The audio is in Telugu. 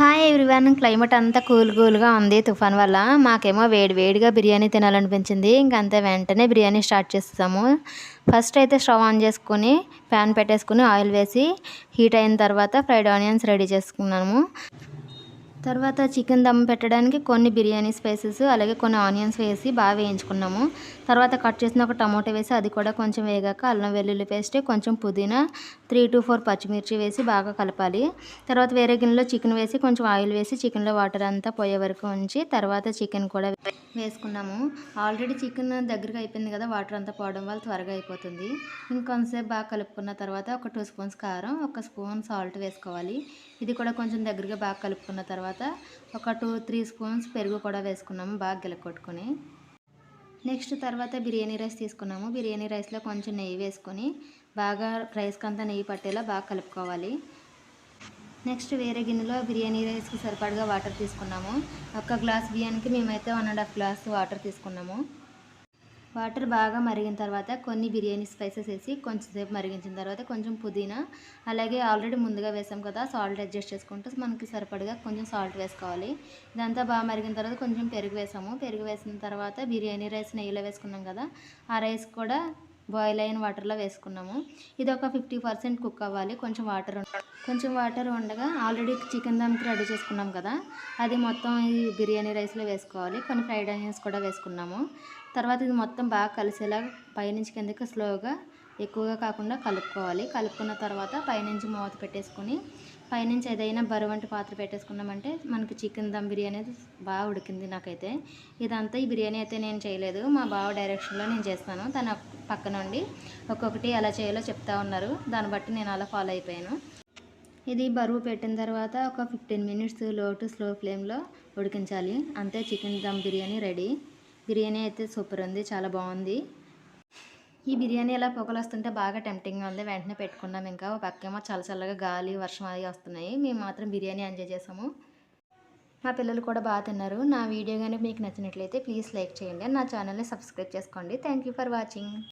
హాయ్ ఎవ్రీవన్ క్లైమేట్ అంతా కూల్ కూల్గా ఉంది. తుఫాన్ వల్ల మాకేమో వేడి వేడిగా బిర్యానీ తినాలనిపించింది. ఇంకంతే వెంటనే బిర్యానీ స్టార్ట్ చేస్తాము ఫస్ట్ అయితే స్టవ్ ఆన్ చేసుకుని ప్యాన్ పెట్టేసుకుని ఆయిల్ వేసి హీట్ అయిన తర్వాత ఫ్రైడ్ ఆనియన్స్ రెడీ చేసుకున్నాము. తర్వాత చికెన్ దమ్ పెట్టడానికి కొన్ని బిర్యానీ స్పైసెస్ అలాగే కొన్ని ఆనియన్స్ వేసి బాగా వేయించుకున్నాము. తర్వాత కట్ చేసిన ఒక టమాటో వేసి అది కూడా కొంచెం వేగాక అల్లం వెల్లుల్లి పేస్ట్ కొంచెం పుదీనా త్రీ టు ఫోర్ పచ్చిమిర్చి వేసి బాగా కలపాలి. తర్వాత వేరే గిన్నెలో చికెన్ వేసి కొంచెం ఆయిల్ వేసి చికెన్లో వాటర్ అంతా పోయే వరకు ఉంచి తర్వాత చికెన్ కూడా వేసుకున్నాము. ఆల్రెడీ చికెన్ దగ్గరగా అయిపోయింది కదా వాటర్ అంతా పోవడం వల్ల త్వరగా అయిపోతుంది. ఇంకొంతసేపు బాగా కలుపుకున్న తర్వాత ఒక టూ స్పూన్స్ కారం ఒక స్పూన్ సాల్ట్ వేసుకోవాలి. ఇది కూడా కొంచెం దగ్గరగా బాగా కలుపుకున్న తర్వాత తర్వాత ఒక టూ త్రీ స్పూన్స్ పెరుగు కూడా వేసుకున్నాము బాగా గిలకొట్టుకొని నెక్స్ట్ తర్వాత బిర్యానీ రైస్ తీసుకున్నాము. బిర్యానీ రైస్లో కొంచెం నెయ్యి వేసుకొని బాగా రైస్కి అంతా నెయ్యి పట్టేలా బాగా కలుపుకోవాలి. నెక్స్ట్ వేరే గిన్నెలో బిర్యానీ రైస్కి సరిపడగా వాటర్ తీసుకున్నాము. ఒక గ్లాస్ బియ్యానికి మేమైతే one and half glass water తీసుకున్నాము. వాటర్ బాగా మరిగిన తర్వాత కొన్ని బిర్యానీ స్పైసెస్ వేసి కొంచెంసేపు మరిగించిన తర్వాత కొంచెం పుదీనా అలాగే ఆల్రెడీ ముందుగా వేసాం కదా సాల్ట్ అడ్జస్ట్ చేసుకుంటూ మనకి సరిపడగా కొంచెం సాల్ట్ వేసుకోవాలి. ఇదంతా బాగా మరిగిన తర్వాత కొంచెం పెరుగు వేసాము. పెరుగు వేసిన తర్వాత బిర్యానీ రైస్ నెయ్యిలో వేసుకున్నాం కదా ఆ రైస్ కూడా బాయిల్ అయిన వాటర్లో వేసుకున్నాము. ఇది ఒక ఫిఫ్టీ పర్సెంట్ కుక్ అవ్వాలి. కొంచెం వాటర్ కొంచెం వాటర్ ఉండగా ఆల్రెడీ చికెన్ దమ్కి రెడీ చేసుకున్నాం కదా. అది మొత్తం ఈ బిర్యానీ రైస్లో వేసుకోవాలి. కొన్ని ఫ్రైడ్ ఆనియన్స్ కూడా వేసుకున్నాము. తర్వాత ఇది మొత్తం బాగా కలిసేలా పైనుంచి కిందకి స్లోగా ఎక్కువగా కాకుండా కలుపుకోవాలి. కలుపుకున్న తర్వాత పైనుంచి మూత పెట్టేసుకొని పైనుంచి ఏదైనా బరువంటి పాత్ర పెట్టేసుకున్నామంటే మనకి చికెన్ దమ్ బిర్యానీ అయితే బాగా ఉడికింది నాకైతే. ఇదంతా ఈ బిర్యానీ అయితే నేను చేయలేదు. మా బావ డైరెక్షన్లో నేను చేస్తాను. తన పక్క నుండి ఒక్కొక్కటి ఎలా చేయాలో చెప్తా ఉన్నారు. దాన్ని బట్టి నేను అలా ఫాలో అయిపోయాను. ఇది బరువు పెట్టిన తర్వాత ఒక ఫిఫ్టీన్ మినిట్స్లో టు స్లో ఫ్లేమ్లో ఉడికించాలి. అంతే చికెన్ దమ్ బిర్యానీ రెడీ. బిర్యానీ అయితే సూపర్ ఉంది చాలా బాగుంది. ఈ బిర్యానీ ఎలా పొగలు వస్తుంటే బాగా టెంప్టింగ్గా ఉంది. వెంటనే పెట్టుకున్నాం. ఇంకా ఒక పక్కేమో చల్ల చల్లగా గాలి వర్షం అది వస్తున్నాయి. మేము మాత్రం బిర్యానీ ఎంజాయ్ చేసాము. మా పిల్లలు కూడా బాగా తిన్నారు. నా వీడియో కానీ మీకు నచ్చినట్లయితే ప్లీజ్ లైక్ చేయండి. నా ఛానల్ని సబ్స్క్రైబ్ చేసుకోండి. Thank you for watching.